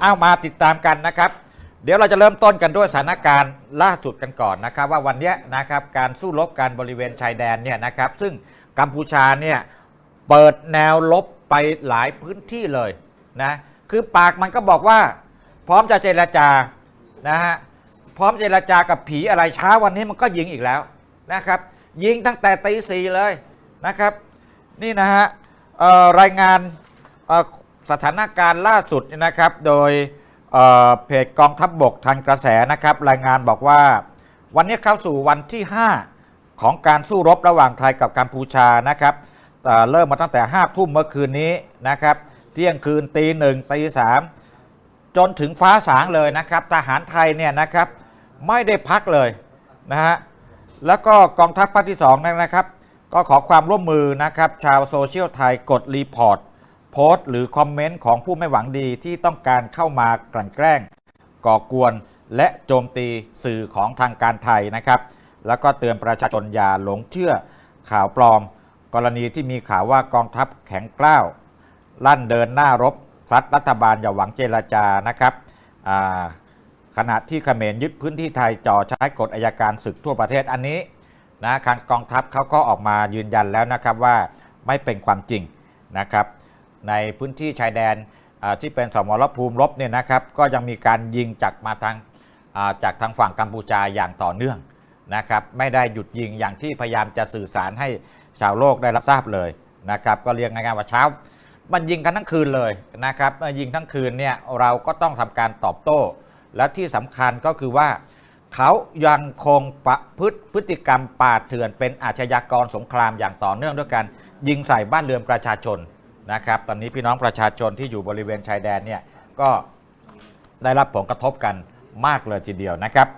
เอามาติดตามกันนะครับ เดี๋ยวเราจะเริ่มต้นกันด้วยสถานการณ์ล่าสุดกันก่อนนะครับ ว่าวันเนี้ยนะครับการสู้รบกันบริเวณชายแดนเนี่ยนะครับซึ่งกัมพูชาเนี่ยเปิดแนวลบไปหลายพื้นที่เลยนะคือปากมันก็บอกว่า พร้อมจะเจรจานะฮะพร้อมเจรจากับผีอะไรเช้าวันนี้มันก็ยิงอีกแล้วนะครับยิงตั้งแต่ตีสี่เลยนะครับ นี่นะฮะรายงานอ่อ สถานการณ์ล่าสุดนะครับ โดยเเพจกองทัพบบกทันกระแสนะครับ รายงานบอกว่า วันนี้เข้าสู่วันที่ 5 ของการสู้รบระหว่างไทยกับกัมพูชานะครับเอ่เริ่มมาตั้งแต่5ทุ่มเมื่อคืนนี้นะครับ เที่ยงคืนตีหนึ่งตีสามจนถึงฟ้าสางเลยนะครับ ทหารไทยเนี่ยนะครับ ไม่ได้พักเลยนะฮะแล้วก็กองทัพภาคที่2นั่นนะครับ ก็ขอความร่วมมือนะครับ ชาวโซเชียลไทยกดรีพอร์ต โพสต์หรือคอมเมนต์ของผู้ไม่หวังดีที่ต้องการเข้ามากลั่นแกล้ง ก่อกวนและโจมตีสื่อของทางการไทยนะครับ แล้วก็เตือนประชาชนอย่าหลงเชื่อข่าวปลอม กรณีที่มีข่าวว่ากองทัพแข็งกล้าว ลั่นเดินหน้ารบซัดรัฐบาลอย่าหวังเจรจานะครับขณะที่เขมรยึดพื้นที่ไทยจ่อใช้กฎอายการศึกทั่วประเทศอันนี้นะทางกองทัพเขาก็ออกมายืนยันแล้วนะครับว่าไม่เป็นความจริงนะครับ ในพื้นที่ชายแดนที่เป็นสมรภูมิรบเนี่ยนะครับ ก็ยังมีการยิงจากมาทางจากทางฝั่งกัมพูชาอย่างต่อเนื่องนะครับ ไม่ได้หยุดยิงอย่างที่พยายามจะสื่อสารให้ชาวโลกได้รับทราบเลยนะครับ ก็เรียกง่ายๆว่าเช้า มันยิงกันทั้งคืนเลยนะครับยิงทั้งคืนเนี่ยเราก็ต้องทำการตอบโต้ และที่สำคัญก็คือว่าเขายังคงประพฤติพฤติกรรมป่าเถื่อนเป็นอาชญากรสงครามอย่างต่อเนื่องด้วยกันยิงใส่บ้านเรือนประชาชน นะครับ ตอนนี้พี่น้องประชาชนที่อยู่บริเวณชายแดนเนี่ยก็ได้รับผลกระทบกันมากเลยทีเดียวนะครับ